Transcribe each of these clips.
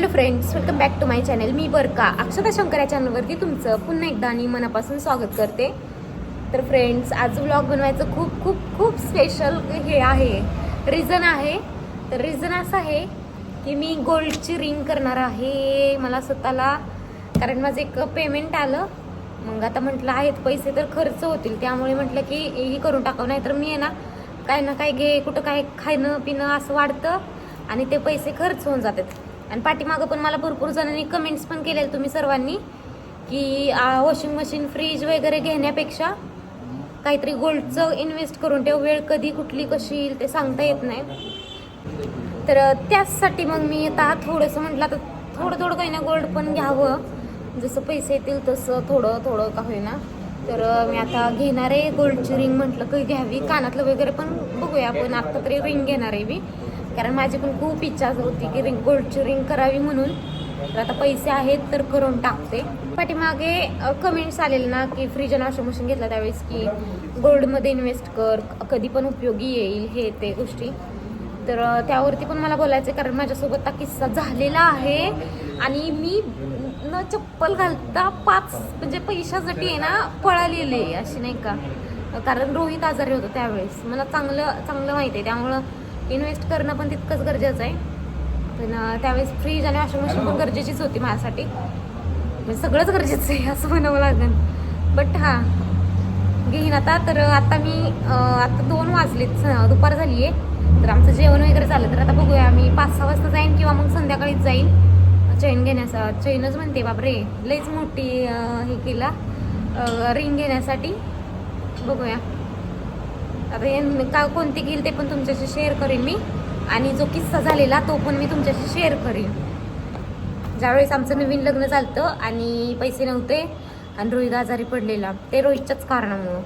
Hello friends welcome back to my channel मी बरका. अक्षता शंकर या चॅनलवरती तुमचं पुन्हा एकदा आणि मनापासून स्वागत करते. तर फ्रेंड्स आज व्लॉग बनवायचं खूप खूप खूप स्पेशल हे आहे. रिझन आहे. तर रिझन असं आहे की मी गोल्डची रिंग करणार आहे. मला स्वतःला कारण माझं एक पेमेंट आलं. मग आता म्हटलं आहेत पैसे तर खर्च होतील. त्यामुळे म्हटलं की ही करून टाकावं. नाही तर मी आहे ना काय ना काय घे कुठं काय खाणं पिणं असं वाढतं आणि ते पैसे खर्च होऊन जातात. आणि पाठीमागं पण मला भरपूर जणांनी कमेंट्स पण केलेले तुम्ही सर्वांनी की वॉशिंग मशीन फ्रीज वगैरे घेण्यापेक्षा काहीतरी गोल्डचं इन्व्हेस्ट करून ठेव. वेळ कधी कुठली कशी येईल ते सांगता येत नाही. तर त्याचसाठी मग मी आता थोडंसं म्हटलं आता थोडं थोडं काही ना गोल्ड पण घ्यावं. जसं पैसे येतील तसं थोडं थोडं का होईना. तर मी आता घेणार आहे गोल्डची रिंग म्हटलं काही घ्यावी. कानातलं वगैरे पण बघूया आपण. आत्ता तरी रिंग घेणार आहे मी. कारण माझी पण खूप इच्छा होती की रिंग गोल्डची रिंग करावी म्हणून. तर आता पैसे आहेत तर करून टाकते. पाठीमागे कमेंट्स आलेले ना की फ्रीज आणि वॉशिंग मशीन घेतला त्यावेळेस की गोल्डमध्ये इन्व्हेस्ट कर कधी पण उपयोगी येईल हे ते गोष्टी. तर त्यावरती पण मला बोलायचं आहे कारण माझ्यासोबत हा किस्सा झालेला आहे. आणि मी न चप्पल घालता पाच म्हणजे पैशासाठी आहे ना पळालेले अशी नाही का? कारण रोहित आजारी होतो त्यावेळेस. मला चांगलं चांगलं माहिती आहे. त्यामुळं इन्व्हेस्ट करणं पण तितकंच गरजेचं आहे. पण त्यावेळेस फ्रीज आणि वॉशिंग मशीन पण गरजेचीच होती माझ्यासाठी. म्हणजे सगळंच गरजेचं आहे असं म्हणावं लागेल. बट हां. घेईन आता. तर आता मी आता दोन वाजलेत. स- दुपार झाली आहे तर आमचं जेवण वगैरे झालं तर आता बघूया मी पाच सहा वाजता जाईन किंवा मग संध्याकाळीच जाईन. चैन घेण्याचा चैनच म्हणते बापरे लईच मोठी हे केला. रिंग घेण्यासाठी. बघूया. आता हे का कोणती घेईल ते पण तुमच्याशी शेअर करेन मी. आणि जो किस्सा झालेला तो पण मी तुमच्याशी शेअर करेन. ज्यावेळेस आमचं नवीन लग्न झालं आणि पैसे नव्हते आणि रोहित आजारी पडलेला ते रोहितच्याच कारणामुळं.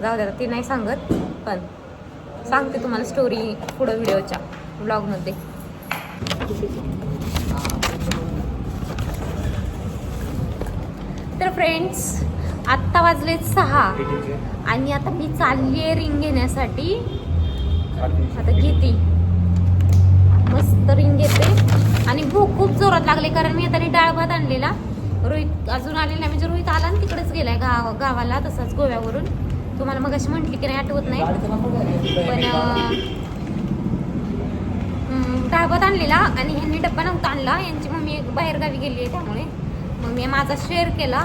जाऊ द्या ते नाही सांगत पण सांगते तुम्हाला स्टोरी पुढं व्हिडिओच्या ब्लॉगमध्ये तर फ्रेंड्स आत्ता वाजलेत सहा. आणि आता मी चालली आहे रिंग घेण्यासाठी. आता घेते. मस्त रिंग घेते. आणि भूक खूप जोरात लागले कारण मी आता डाळ भात आणलेला. रोहित अजून आलेला नाही. म्हणजे रोहित आला आणि तिकडेच गेलाय गाव गावाला तसाच गोव्यावरून. तुम्हाला मग अशी म्हटली की नाही आठवत नाही. पण डाळ भात आणलेला आणि ह्यांनी डब्बा नव्हता आणला. यांची मम्मी बाहेर गावी गेली आहे त्यामुळे. मग मी माझा शेअर केला.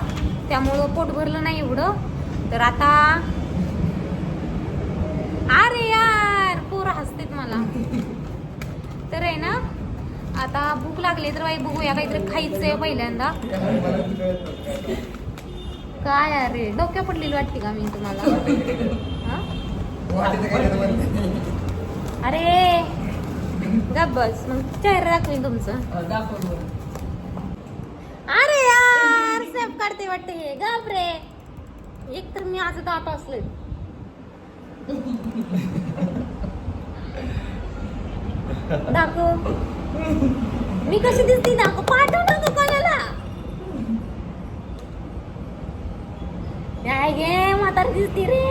त्यामुळं पोट भरलं नाही एवढं. तर आता अरे यार पोरं हसतेत मला. तर आहे ना आता भूक लागली तर बाई बघूया काहीतरी खायचंय पहिल्यांदा. काय अरे डोक्या पडलेली वाटते का मी तुम्हाला? अरे गप बस. मग चेहरा दाखवेन तुमचं. यार काढते वाटते हे. गप रे. एक तर मी आज दात असले दाखव. मी कशी दिसते दाखव. पाठव ना कोणाला? काय गे म्हातार दिसती रे.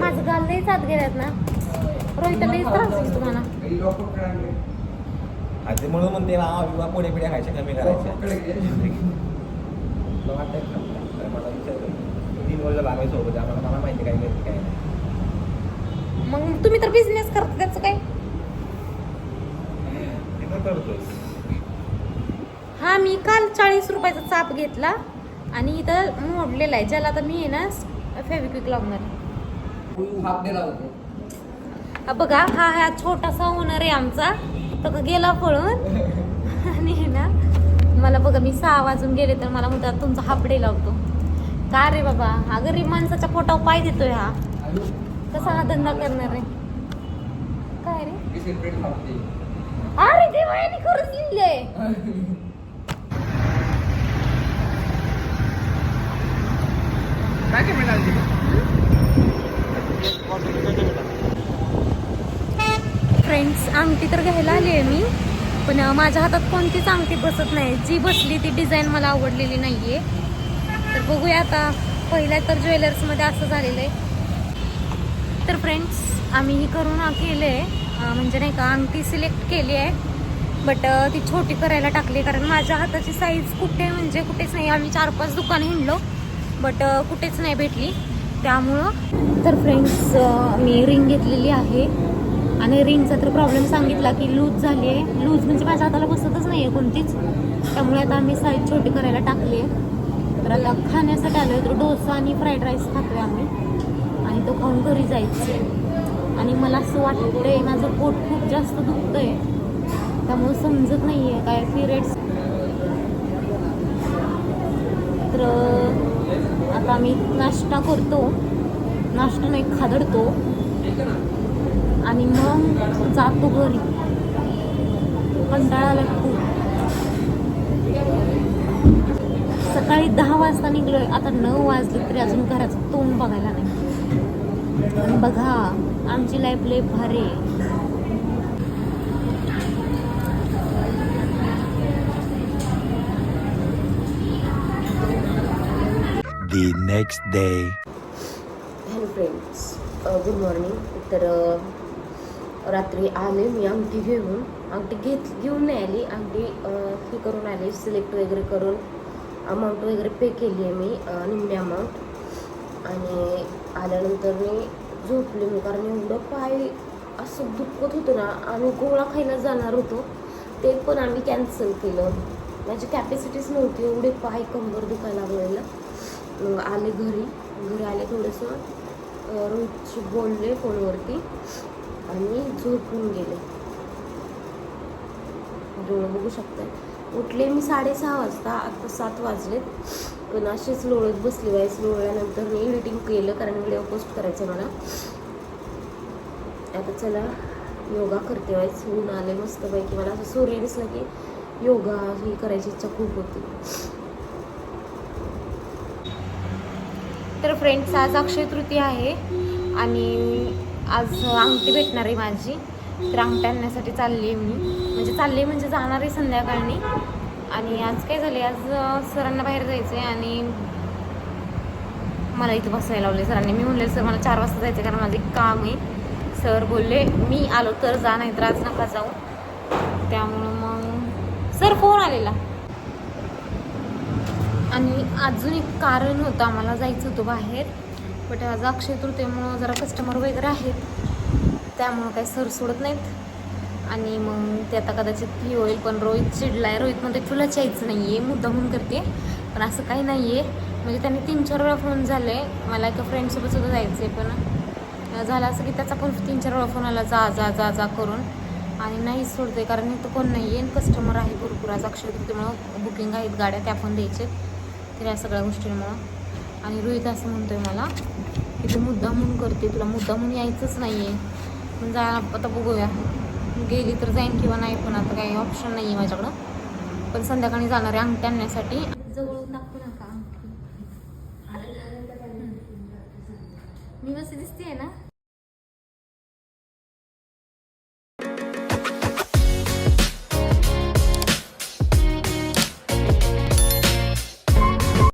माझं गाल लई साथ गेल्यात ना. रोहित लई त्रास तुम्हाला. आधी म्हणून म्हणते ना विवाह पुढे पिढ्या खायच्या कमी करायच्या तुला वाटतंय का? तर मला विचारलं. तीन वर्ष लागायचं सोबत आम्हाला मला माहिती काय माहिती काय नाही. मग तुम्ही तर बिझनेस करता त्याचं काय? ते तर करतोच हा मी काल चाळीस रुपयाचा चाप घेतला आणि इथं मोडलेला आहे ज्याला आता मी आहे ना फेविक्विक लावणार. हा बघा हा हा छोटासा ओनर आहे आमचा. तो का गेला पळून. आणि ना मला बघा मी सहा वाजून गेले तर मला म्हणतात तुमचा हापडे लावतो. का रे बाबा? हा गरीब माणसाच्या पोटावर पाय देतोय हा. कसा हा धंदा करणार आहे? काय रे? अरे देवा याने खरंच लिहिलंय फ्रेंड्स अंगठी तर घ्यायला आली आहे मी. पण माझ्या हातात कोणतीच अंगठी बसत नाही. जी बसली ती डिझाईन मला आवडलेली नाही आहे तर बघूया आता. पहिल्या तर ज्वेलर्समध्ये असं झालेलं आहे तर फ्रेंड्स आम्ही ही करून केले आहे म्हणजे नाही का अंगठी सिलेक्ट केली आहे. बट ती छोटी करायला टाकली कारण माझ्या हाताची साईज कुठे म्हणजे कुठेच नाही. आम्ही चार पाच दुकान हिंडलो. बट कुठेच नाही भेटली. त्यामुळं तर फ्रेंड्स मी रिंग घेतलेली आहे. आणि रिंगचा तर प्रॉब्लेम सांगितला की लूज झाली आहे. लूज म्हणजे माझ्या हाताला बसतच नाही आहे कोणतीच. त्यामुळे आता आम्ही साईज छोटी करायला टाकली आहे. तर आता खाण्यासाठी आलो आहे तर डोसा आणि फ्राईड राईस खातोय आम्ही. आणि तो खाऊन घरी जायचं आणि मला असं वाटतंय माझं पोट खूप जास्त दुखतंय. त्यामुळे समजत नाही आहे काय पिरियड्स तर आता आम्ही नाश्ता करतो. नाश्ता नाही खादडतो. आणि मग जातो घरी. कंटाळा लागतो सकाळी दहा वाजता निघलोय. आता नऊ वाजले तरी अजून घराचं तोंड बघायला नाही. आणि बघा आमची लाईफ लय भारी आहे. The next day. Friends good morning तर uh, रात्री आले मी अंगठी घेऊन. अंगठी घेत घेऊन नाही आली. अंगठी uh, हे करून आले. सिलेक्ट वगैरे करून. अमाऊंट वगैरे पे केली आहे मी अ, निम्मी अमाऊंट आणि आल्यानंतर मी झोपले मी. कारण एवढं पाय असं दुखत होतं ना. आम्ही गोळा खायला जाणार होतो. ते पण आम्ही कॅन्सल केलं. माझी कॅपॅसिटीच नव्हती. एवढे पाय कंबर दुखायला लागलेलं. मग आले घरी. घरी आले थोडंसं. रोहितशी बोलले फोनवरती आणि झोपून गेले. डोळं बघू शकतात उठले मी साडेसहा वाजता आता सात वाजलेत. पण अशीच लोळत बसली व्हायस लोळल्यानंतर मी एडिटिंग केलं कारण व्हिडिओ पोस्ट करायचं मला. आता चला योगा करते व्हायस ऊन आले मस्तपैकी मला असं सूर्य दिसला की योगा ही करायची इच्छा खूप होती. तर फ्रेंड्स आज अक्षय तृतीया आहे आणि आज अंगठी भेटणार आहे माझी. तर अंगठी आणण्यासाठी चालली आहे मी. म्हणजे चालली आहे म्हणजे जाणार आहे संध्याकाळी. आणि आज काय झाले आज सरांना बाहेर जायचं आहे आणि मला इथं बसायला लावले सरांनी. मी म्हणले सर मला चार वाजता जायचं आहे कारण माझं एक काम आहे. सर बोलले मी आलो तर जा नाही तर आज नका जाऊ. त्यामुळं मग सर फोन आलेला. आणि अजून एक कारण होतं आम्हाला जायचं होतं बाहेर. बट आज अक्षय तृतीयेमुळं जरा कस्टमर वगैरे आहेत. त्यामुळं काही सर सोडत नाहीत. आणि मग ते आता कदाचित ही होईल पण रोहित चिडलाय. रोहितमध्ये रोहित म्हणते तुलाच यायचं नाही आहे मुद्दा म्हणून करते. पण असं काही नाही आहे म्हणजे त्यांनी तीन चार वेळा फोन झाले. मला एका फ्रेंडसोबत सुद्धा जायचं आहे पण झालं असं की त्याचा पण तीन चार वेळा फोन आला जा जा जा जा करून. आणि नाही सोडते कारण इथं कोण नाही आहे कस्टमर आहे भरपूर. आज अक्षय तृतीमुळं बुकिंग आहेत गाड्या त्या पण द्यायचे तर या सगळ्या गोष्टींमुळं. आणि रोहित असं म्हणतोय मला की तू मुद्दा म्हणून करते तुला मुद्दा म्हणून यायचंच नाही आहे पण जा आता बघूया. गेली तर जाईन किंवा नाही पण आता काही ऑप्शन नाही आहे माझ्याकडं. पण संध्याकाळी जाणार आहे अंगठी आणण्यासाठी. जवळ दाखवू नका अंगठी. मी मस्त दिसते ना?